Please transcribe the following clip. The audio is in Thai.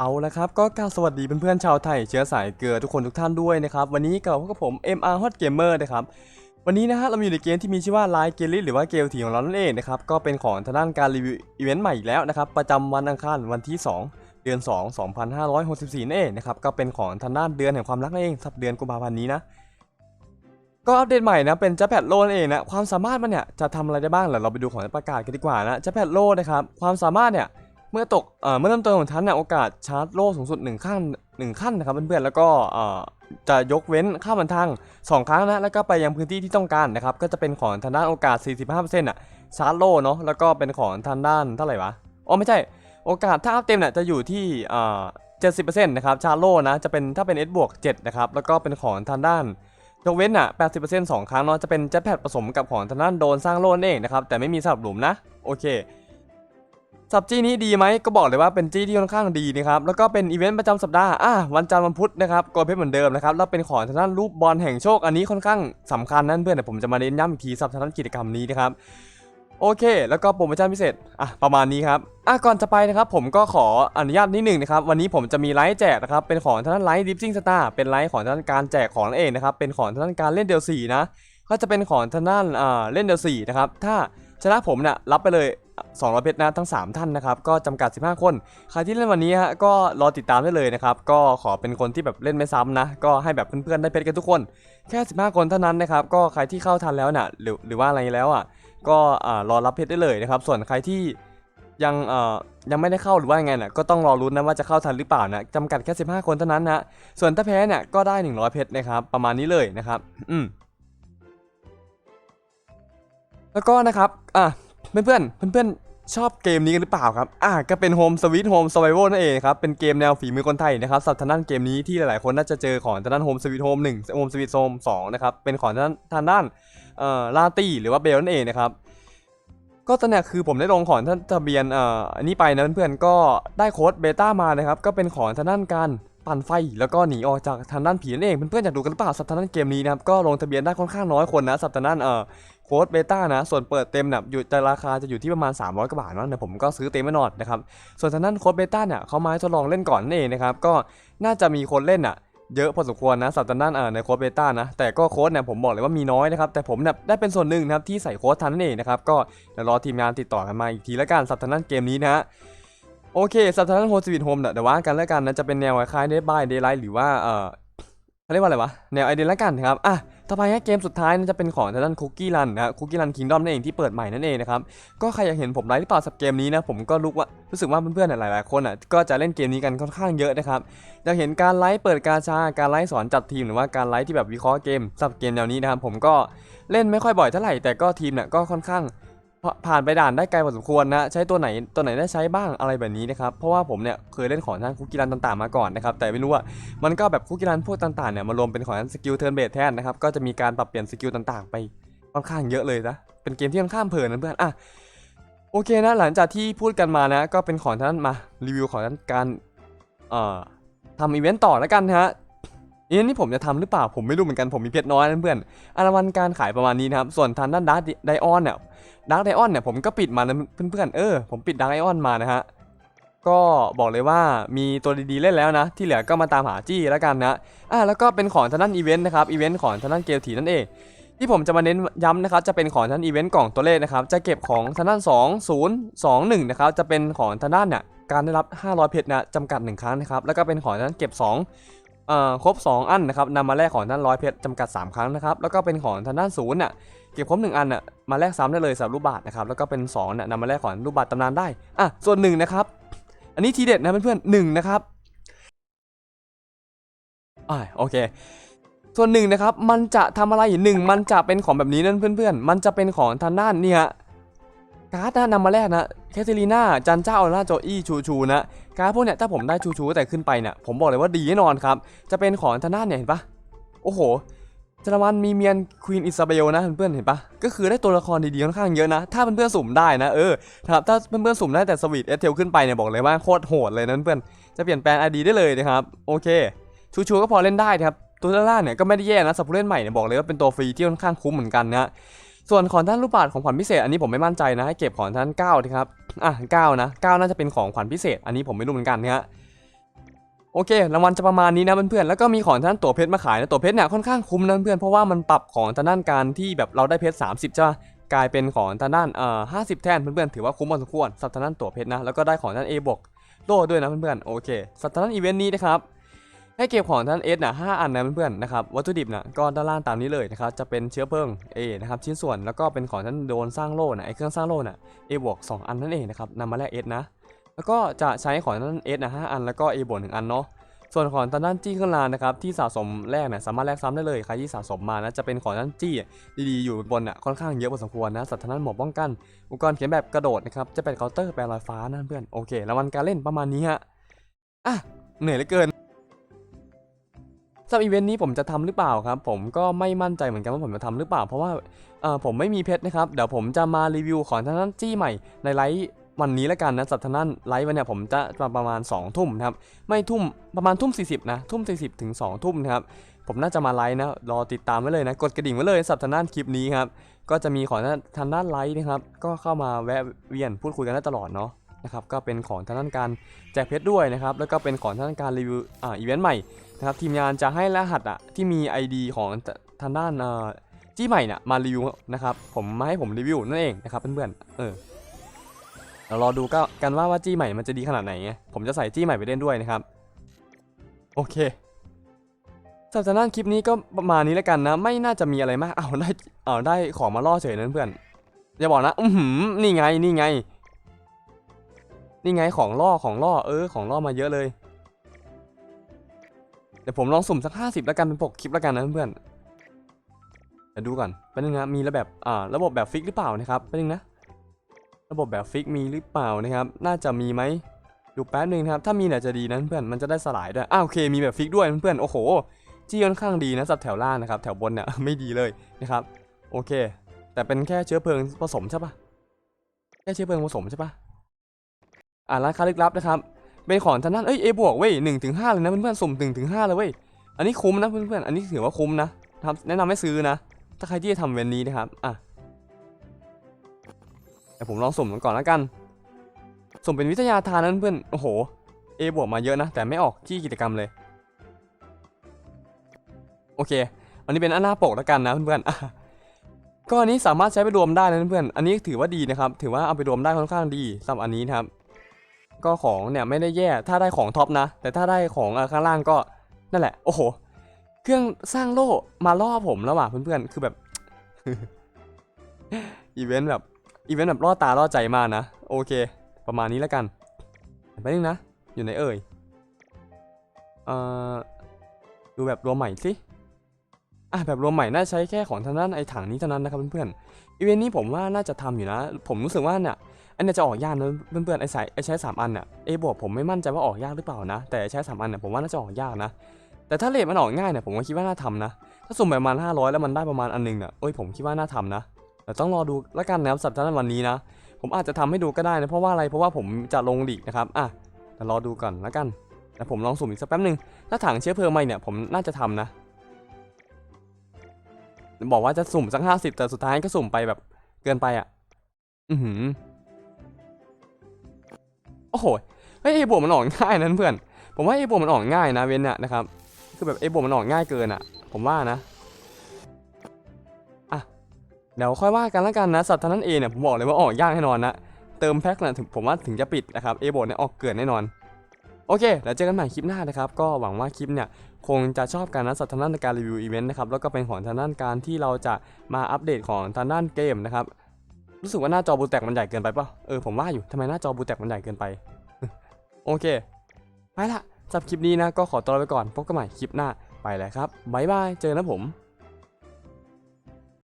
เอาละครับก็กล่าวสวัสดีเพื่อนๆชาวไทยเชื้อสายเกลือทุกคนทุกท่านด้วยนะครับ วันนี้กับพบกับผม MR Hot Gamer นะครับ วันนี้นะฮะเรามีอยู่ในเกมที่มีชื่อว่า Line g a l l y หรือว่าเกลทีของเรานั่นเองนะครับก็เป็นของทางด้านการรีวิวอีเวนต์ใหม่อีกแล้วนะครับ ประจำวันอังคารวันที่ 2 เดือน 2 2564นั่นเองนะครับก็เป็นของทางด้านเดือนแห่งความรักนั่นเองสัปเดือนกุมภาพันธ์นี้นะก็อัปเดตใหม่นะเป็นจัแพดโลนเองนะความสามารถมันเนี่ยจะทำอะไรได้บ้างเดี๋ยวเราไปดูของประกาศกันดีกว่านะจัแพดโลนะครับความสามารถเนี่ย เมื่อตกเอ่อเมื่อเริ่มต้นของทันเนี่ยโอกาสชาร์จโล่สูงสุด1ขั้น1ขั้นนะครับเพื่อนๆแล้วก็เอ่อจะยกเว้นค่าบันทัง2 ครั้งนะแล้วก็ไปยังพื้นที่ที่ต้องการนะครับก็จะเป็นของทางด้านโอกาส 45%อะชาร์จโล่เนาะแล้วก็เป็นของทางด้านเท่าไหร่วะอ๋อไม่ใช่ โอกาสถ้าอัพเต็มเนี่ยจะอยู่ที่เอ่อ70%นะครับชาร์จโล่นะจะเป็นถ้าเป็น S บวก7นะครับแล้วก็เป็นของทางด้านยกเว้นอะ80% 2ครั้งเนาะจะเป็นจ็ตแพดผสมกับของทางด้านโดนสร้างโล่นนเองนะครับแต่ไม่มีสลับหลุมนะโอเค สับจี้นี้ดีไหมก็บอกเลยว่าเป็นจี้ที่ค่อนข้างดีนะครับแล้วก็เป็นอีเวนต์ประจำสัปดาห์อะวันจันทร์วันพุธนะครับโกลเพชรเหมือนเดิมนะครับแล้วเป็นของทางด้านรูปบอลแห่งโชคอันนี้ค่อนข้างสำคัญนั่นเพื่อนเดี๋ยวผมจะมาเน้นย้ำอีกทีสำหรับทางด้านกิจกรรมนี้นะครับโอเค แล้วก็โปรโมชั่นพิเศษอะประมาณนี้ครับอะก่อนจะไปนะครับผมก็ขออนุญาตนิดหนึ่งนะครับวันนี้ผมจะมีไลฟ์แจกนะครับเป็นของทางด้านไลฟ์ดิฟซิ่งสตาร์เป็นไลฟ์ของทางด้านการแจกของนั่นเองนะครับเป็นของทางด้านการเล่นเดลสี่นะก็จะเป็นของทางด้านอ่าเล่นเดียวสี่นะครับถ้าชนะผมเนี่ยรับไปเลย 200เพชรนะทั้ง 3 ท่านนะครับก็จำกัด 15 คนใครที่เล่นวันนี้ฮะก็รอติดตามได้เลยนะครับก็ขอเป็นคนที่แบบเล่นไม่ซ้ำนะก็ให้แบบเพื่อนๆได้เพชรกันทุกคนแค่ 15 คนเท่านั้นนะครับก็ใครที่เข้าทันแล้วน่ะหรือหรือว่าอะไรแล้วอะก็รอรับเพชรได้เลยนะครับส่วนใครที่ยังเอ่อยังไม่ได้เข้าหรือว่าไงน่ะก็ต้องรอรุ้นนะว่าจะเข้าทันหรือเปล่านะจำกัดแค่ 15 คนเท่านั้นนะส่วนถ้าแพ้เนี่ยก็ได้ 100 เพชรนะครับประมาณนี้เลยนะครับ อืมแล้วก็นะครับ อะ เพื่อนเพื่อนเพื่อนชอบเกมนี้กันหรือเปล่าครับ อะก็เป็น Home Sweet Home Survival นั่นเองครับ เป็นเกมแนวฝีมือคนไทยนะครับสับทางด้านเกมนี้ที่หลายๆ คนน่าจะเจอของทางด้าน Home Sweet Home 1 Home Sweet Home 2นะครับ เป็นของทางด้านทางด้านเอ่อลาตี้หรือว่าเบลนั่นเองนะครับ ก็ตอนนี้คือผมได้ลงของท่านทะเบียนเอ่ออันนี้ไปนะเพื่อนๆ ก็ได้โค้ดเบต้ามานะครับ ก็เป็นของทางด้านการปั่นไฟ แล้วก็หนีออกจากทางด้านผีนั่นเอง เพื่อนๆ อยากดูกันหรือเปล่าสับทางด้านเกมนี้นะครับ ก็ลงทะเบียนได้ค่อนข้างน้อยคนนะสับทางด้านเอ่อ โค้ดเบต้านะ ส่วนเปิดเต็มเนี่ยอยู่แต่ราคาจะอยู่ที่ประมาณ 300กว่าบาทเนาะเดี๋ยวผมก็ซื้อเต็มไว้นอนนะครับ ส่วนทางด้านโค้ดเบต้าเนี่ยเขามาทดลองเล่นก่อนนั่นเองนะครับ ก็น่าจะมีคนเล่นอะเยอะพอสมควรนะสัปดาห์นั้นในโค้ดเบต้านะ แต่ก็โค้ดเนี่ยผมบอกเลยว่ามีน้อยนะครับ แต่ผมเนี่ยได้เป็นส่วนหนึ่งนะครับที่ใส่โค้ดทันนั่นเองนะครับ ก็เดี๋ยวรอทีมงานติดต่อกันมาอีกทีแล้วกันสัปดาห์นั้นเกมนี้นะฮะโอเคสัปดาห์นั้นโฮสวิตโฮมเนี่ยเดี๋ยวว่ากันแล้วกันนะจะเป็นแนวคล้ายเดบายเดย์ไลท์หรือว่าเออเขาเรียกว่าอะไรวะแนวไอเดียแล้วกันนะครับอะ ต่อไปฮะเกมสุดท้ายนะจะเป็นของทางด้านคุกกี้รันนะคุกกี้รันคิงดอมนั่นเองที่เปิดใหม่นั่นเองนะครับก็ใครอยากเห็นผมไลฟ์หรือเปล่าสับเกมนี้นะผมก็รู้ว่ารู้สึกว่าเพื่อนๆหลายๆคนอะก็จะเล่นเกมนี้กันค่อนข้างเยอะนะครับอยากเห็นการไลฟ์เปิดกาชาการไลฟ์สอนจัดทีมหรือว่าการไลฟ์ที่แบบวิเคราะห์เกมสับเกมแนวนี้นะครับผมก็เล่นไม่ค่อยบ่อยเท่าไหร่แต่ก็ทีมเนี่ยก็ค่อนข้าง ผ่านไปด่านได้ไกลพอสมควรนะใช้ตัวไหนตัวไหนได้ใช้บ้างอะไรแบบนี้นะครับเพราะว่าผมเนี่ยเคยเล่นของทางคุกกี้รันต่างๆมาก่อนนะครับแต่ไม่รู้ว่ามันก็แบบคุกกี้รันพวกต่างๆเนี่ยมารวมเป็นของสกิลเทิร์นเบสแทนนะครับก็จะมีการปรับเปลี่ยนสกิลต่างๆ ไปค่อนข้างเยอะเลยนะเป็นเกมที่ค่อนข้างเพลินนะเพื่อนอะโอเคนะหลังจากที่พูดกันมานะก็เป็นของท่านมารีวิวของท่านการเอ่อทำอีเวนต์ต่อแล้วกันนะฮะ อีเวนต์ที่ผมจะทำหรือเปล่าผมไม่รู้เหมือนกันผมมีเพชรน้อยนะเพื่อนอารวันการขายประมาณนี้นะครับส่วนทางด้านดาร์ไดออนเนี่ยดาร์ไดออนเนี่ยผมก็ปิดมานะเพื่อนๆเออผมปิดดาร์ไดออนมานะฮะก็บอกเลยว่ามีตัวดีๆเล่นแล้วนะ ที่เหลือก็มาตามหาจี้แล้วกันนะอะแล้วก็เป็นของทางด้านอีเวนต์นะครับอีเวนต์ของทางด้านเกลทีนั่นเองที่ผมจะมาเน้นย้ำนะครับจะเป็นของทางด้านอีเวนต์กล่องตัวเลขนะครับจะเก็บของทางด้าน2 0 2 1นะครับจะเป็นของทางด้านเนี่ยการได้รับ 500 เพชรนะจำกัด 1 ครั้งนะครับแล้วก็เป็นของทางด้านเก็บ 2 ครบ 2 อันนะครับนำมาแลกของทางด้านร้อยเพชรจำกัด 3 ครั้งนะครับแล้วก็เป็นของทางด้านศูนย์น่ะเก็บครบ1อันน่ะมาแลกซ้ำได้เลยสำหรับรูปบาทนะครับแล้วก็เป็น2น่ะนำมาแลกของรูปบาทตำนานได้อะส่วน1นะครับอันนี้ทีเด็ดนะเพื่อนๆหนึ่งนะครับอ่าโอเค ส่วนหนึ่งนะครับมันจะทำอะไรหนึ่งมันจะเป็นของแบบนี้นั่นเพื่อนๆ มันจะเป็นของทางด้านเนี่ยการ์ดนะนำมาแรกนะแคทเธอรีนาจันเจ้าออร่าโจอี้ชูชูนะ การพวกเนี้ยถ้าผมได้ชูชูแต่ขึ้นไปเนี่ยผมบอกเลยว่าดีแน่นอนครับ จะเป็นของทางด้านเนี่ยเห็นปะโอ้โหจารวันมีเมียนควีนอิซาเบลนะเพื่อนเห็นปะก็คือได้ตัวละครดีๆค่อนข้างเยอะนะ ถ้าเพื่อนๆสุ่มได้นะเออครับถ้าเพื่อนๆสุ่มได้แต่สวีทเอสเทลขึ้นไปเนี่ยบอกเลยว่าโคตรโหดเลยนะเพื่อนจะเปลี่ยนแปลงไอดีได้เลยนะครับโอเค ชูชูก็พอเล่นได้ครับตัวด้าล่าเนี่ยก็ไม่ได้แย่นะสำหรับผู้เล่นใหม่เนี่ยบอกเลยว่าเป็นตัวฟรีที่ค่อนข้างคุ้มเหมือนกันนะ ส่วนของท่านรูปบาทของขวัญพิเศษอันนี้ผมไม่มั่นใจนะให้เก็บของท่าน9นะครับอะ9นะ9น่าจะเป็นของขวัญพิเศษ อันนี้ผมไม่รู้เหมือนกันนะฮะโอเครางวัลจะประมาณนี้นะเพื่อนๆแล้วก็มีของทางด้านตัวเพชรมาขายนะตัวเพชรเนี่ยค่อนข้างคุ้มนะเพื่อนเพราะว่ามันปรับของทางด้านการที่แบบเราได้เพชร30ใช่ปะกลายเป็นของทางด้านเอ่อ50แทนเพื่อนๆถือว่าคุ้มพอสมควรสำหรับทางด้านตัวเพชรนะแล้วก็ได้ของทางด้าน A บวกโล่ด้วยนะเพื่อนๆโอเคสำหรับทางด้านอีเวนต์นี้นะครับ ให้เก็บของท่านเอสนะห้าอันนะเพื่อนๆนะครับวัตถุดิบนะก็ด้านล่างตามนี้เลยนะครับจะเป็นเชื้อเพลิง A นะครับชิ้นส่วนแล้วก็เป็นของท่านโดนสร้างโล่นะไอเครื่องสร้างโล่นะ A บวก2อันนั่นเองนะครับนำมาแลก S นะแล้วก็จะใช้ของท่าน S นะห้าอันแล้วก็ A บวกหนึ่งอันเนาะส่วนของทางด้านจี้เครื่องรางนะครับที่สะสมแรกนี่ยสามารถแลกซ้ำได้เลยใครที่สะสมมานะจะเป็นของท่านจี้ดีๆอยู่บนน่ะค่อนข้างเยอะพอสมควรนะสัตว์ทางด้านหมวกป้องกันอุปกรณ์เขียนแบบกระโดดนะครับจะเป็นเคาน์เตอร์แปลลอยฟ้านะเพื่อนโอเครางวัลการเล่นประมาณนี้ฮะอะเหนื่อยเหลือเกิน สำหรับอีเวนต์นี้ผมจะทำหรือเปล่าครับ ผมก็ไม่มั่นใจเหมือนกันว่าผมจะทำหรือเปล่า เพราะว่าเออผมไม่มีเพชรนะครับ เดี๋ยวผมจะมารีวิวของทางด้านจี้ใหม่ในไลฟ์วันนี้แล้วกันนะสำหรับทางด้นไลฟ์วันเนี้ยผมจะมาประมาณ2ทุ่มนะครับไม่ทุ่มประมาณทุ่ม 40 นะทุ่ม 40 ถึง 2 ทุ่มนะครับผมน่าจะมาไลฟ์นะรอติดตามไว้เลยนะกดกระดิ่งไว้เลยสำหรับทางด้นคลิปนี้ครับก็จะมีของทางด้านไลฟ์นะครับก็เข้ามาแวะเวียนพูดคุยกันได้ตลอดเนาะนะครับก็เป็นของทางด้านการแจกเพชรด้วยนะครับแล้วก็เป็นของทางด้านการรีวิวอ่าอีเวนต์ใหม่ นะครับทีมงานจะให้รหัสอะที่มี ID ของทางด้านจี้ใหม่เนี่ยมารีวิวนะครับผมมาให้ผมรีวิวนั่นเองนะครับเพื่อนๆเออเรารอดูก็กันว่าว่าจี้ใหม่มันจะดีขนาดไหนไงผมจะใส่จี้ใหม่ไปเล่นด้วยนะครับ โอเคสำหรับทางด้นคลิปนี้ก็ประมาณนี้แล้วกันนะ ไม่น่าจะมีอะไรมากเอาได้เอาได้ของมาล่อเฉยนั้นเพื่อนอย่าบอกนะอือหือนี่ไงนี่ไง นี่ไงของล่อของล่อเออ ของล่อมาเยอะเลย ดี๋ยวผมลองสุ่มสัก50แล้วกันเป็นปกคลิปแล้วกันนะเพื่อนๆเดี๋ยวดูก่อนแป๊บนึงนะมีระแบบอ่าระบบแบบฟิกหรือเปล่านะครับแป๊บนึงนะ ระบบแบบฟิกมีหรือเปล่านะครับ น่าจะมีไหมดูแป๊บนึงนะครับ ถ้ามีเนี่ยจะดีนะเพื่อนมันจะได้สลายด้วยอ้าวโอเคมีแบบฟิกด้วยเพื่อนๆโอ้โหจี้ค่อนข้างดีนะสับแถวล่างนะครับ แถวบนเนี่ยไม่ดีเลยนะครับ โอเค แต่เป็นแค่เชื้อเพลิงผสมใช่ปะแค่เชื้อเพลิงผสมใช่ปะอ่าร้านค้าลึกลับนะครับ เป็นของทางด้านเอ้ย A บวกเว้ยหนึ่งถึงห้าเลยนะเพื่อนๆสุ่มหนึ่งถึงห้าเลยเว้ยอันนี้คุ้มนะเพื่อนๆอันนี้ถือว่าคุ้มนะครับแนะนำให้ซื้อนะ ถ้าใครที่จะทำเวนนี้นะครับอะแต่ผมลองสุ่มมันก่อนแล้วกัน สุ่มเป็นวิทยาทานนั้นเพื่อนโอ้โห A บวกมาเยอะนะ แต่ไม่ออกที่กิจกรรมเลย โอเค อันนี้เป็นอันหน้าปกแล้วกันนะเพื่อนๆอะก็อันนี้สามารถใช้ไปรวมได้นะเพื่อนๆอันนี้ถือว่าดีนะครับ ถือว่าเอาไปรวมได้ค่อนข้างดีสำหรับอันนี้นะครับ ก็ของเนี่ยไม่ได้แย่ถ้าได้ของท็อปนะ แต่ถ้าได้ของข้างล่างก็นั่นแหละ โอ้โห เครื่องสร้างโล่มาล่อผมแล้วว่ะเพื่อนๆ คือแบบ อีเวนต์แบบ อีเวนต์แบบล่อตาล่อใจมากนะ โอเค ประมาณนี้แล้วกันไปนึงนะ อยู่ไหนเอ่ย เอ่อ ดูแบบรวมใหม่สิอะแบบรวมใหม่น่าใช้แค่ของทางด้านไอถังนี้เท่านั้นนะครับเพื่อนๆ อีเวนต์นี้ผมว่าน่าจะทำอยู่นะ ผมรู้สึกว่าเนี่ย อันนี้จะออกยากนะเพื่อนๆไอ้สายไอ้ใช้สามอันเนี่ยเอบวกผมไม่มั่นใจว่าออกยากหรือเปล่านะ แต่ใช้สามอันเนี่ยผมว่าน่าจะออกยากนะ แต่ถ้าเลทมันออกง่ายเนี่ยผมก็คิดว่าน่าทำนะ ถ้าสุ่มประมาณ 500 แล้วมันได้ประมาณอันหนึงเนี่ยโอ้ยผมคิดว่าน่าทำนะแต่ต้องรอดูแล้วกันนะครับสัปดาห์วันนี้นะ ผมอาจจะทำให้ดูก็ได้นะเพราะว่าอะไรเพราะว่าผมจะลงลีกนะครับอะแต่รอดูก่อนแล้วกันแต่ผมลองสุ่มอีกสักแป๊บหนึ่งถ้าถังเชื้อเพลิงใหม่เนี่ยผมน่าจะทำนะบอกว่าจะสุ่มสักห้าสิบแต่สุดท้ายก็สุ่มไปแบบเกินไปอะ อือหือ โอ้โหเฮ้ยเอบวกมันออกง่ายนะเพื่อน ผมว่าเอบวกมันออกง่ายนะเว้นเนี่ยนะครับ คือแบบเอบวกมันออกง่ายเกินอะ ผมว่านะอะเดี๋ยวค่อยว่ากันแล้วกันนะสัตว์ทางนั้นเอเนี่ยผมบอกเลยว่าออกยากแน่นอนนะเติมแพ็คนะถึงผมว่าถึงจะปิดนะครับเอบวกเนี่ยออกเกินแน่นอน โอเคแล้วเจอกันใหม่คลิปหน้านะครับ ก็หวังว่าคลิปเนี่ยคงจะชอบกันนะสัตว์ทางด้านการรีวิวอีเวนต์นะครับแล้วก็เป็นของทางด้านการที่เราจะมาอัปเดตของทางด้านเกมนะครับ รู้สึกว่าหน้าจอบูแตกมันใหญ่เกินไปป่ะเออผมว่าอยู่ทำไมหน้าจอบูแตกมันใหญ่เกินไป โอเค ไปละสำหรับคลิปนี้นะก็ขอตัวลาไปก่อนพบกันใหม่คลิปหน้าไปแล้วครับบ๊ายบายเจอกันนะผม